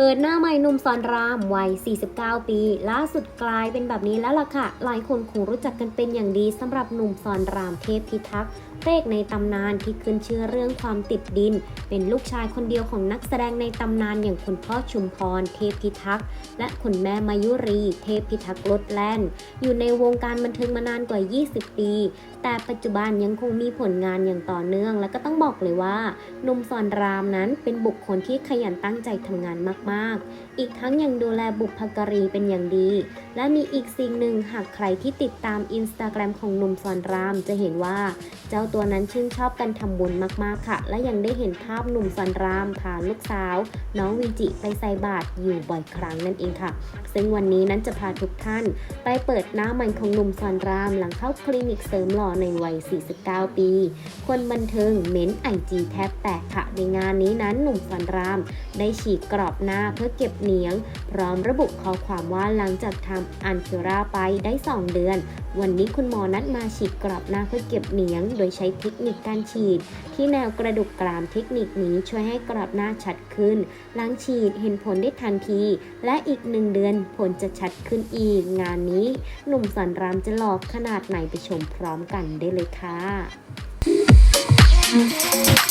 เปิดหน้าใหม่หนุ่มสอนรามวัย 49 ปี ล่าสุดกลายเป็นแบบนี้แล้วล่ะค่ะ หลายคนคงรู้จักกันเป็นอย่างดีสำหรับหนุ่มสอนรามเทพพิทักษ์ พระเอกในตำนานที่ขึ้นชื่อเรื่องความติดดิน เป็นลูกชายคนเดียวของนักแสดงในตำนานอย่างคุณพ่อชุมพร เทพพิทักษ์ และคุณแม่มายุรี เทพพิทักษ์ลดแล่นอยู่ในวงการบันเทิงมานานกว่า 20 ปี แต่ปัจจุบันยังคงมีผลงานอย่างต่อเนื่อง และก็ต้องบอกเลยว่าหนุ่มสอนรามนั้นเป็นบุคคลที่ขยันตั้งใจทำงานมาก ๆ อีกทั้งยังดูแลบุพการีเป็นอย่างดี และมีอีกสิ่งหนึ่งหากใครที่ติดตามอินสตาแกรมของหนุ่มสอนรามจะเห็นว่าเจ้าตัวนั้นชื่นชอบการทำบุญมากๆค่ะ และยังได้เห็นภาพหนุ่มสอนรามพาลูกสาว น้องวิจิไปใส่บาตรอยู่บ่อยครั้งนั่นเองค่ะ ซึ่งวันนี้นั้นจะพาทุกท่าน ไปเปิดหน้าใหม่ของหนุ่มสอนรามหลังเข้าคลินิกเสริมหล่อในวัย 49 ปี คนบันเทิงเม้นไอจีแทบแตกค่ะ ในงานนี้นั้นหนุ่มสอนราม ได้ฉีดกรอบหน้าเพื่อเก็บเหนียง พร้อมระบุข้อความว่าหลังจากทำอันคิราไปได้ 2 เดือนวันนี้คุณหมอนัดมาฉีดกรอบหน้าเพื่อเก็บเหนียง โดยใช้เทคนิคการฉีด ที่แนวกระดูกกรามเทคนิคนี้ช่วยให้กรอบหน้าชัดขึ้น หลังฉีดเห็นผลได้ทันที และอีกหนึ่งเดือนผลจะชัดขึ้นอีก งานนี้ หนุ่มสันรามจะหลอกขนาดไหนไปชมพร้อมกันได้เลยค่ะ Thank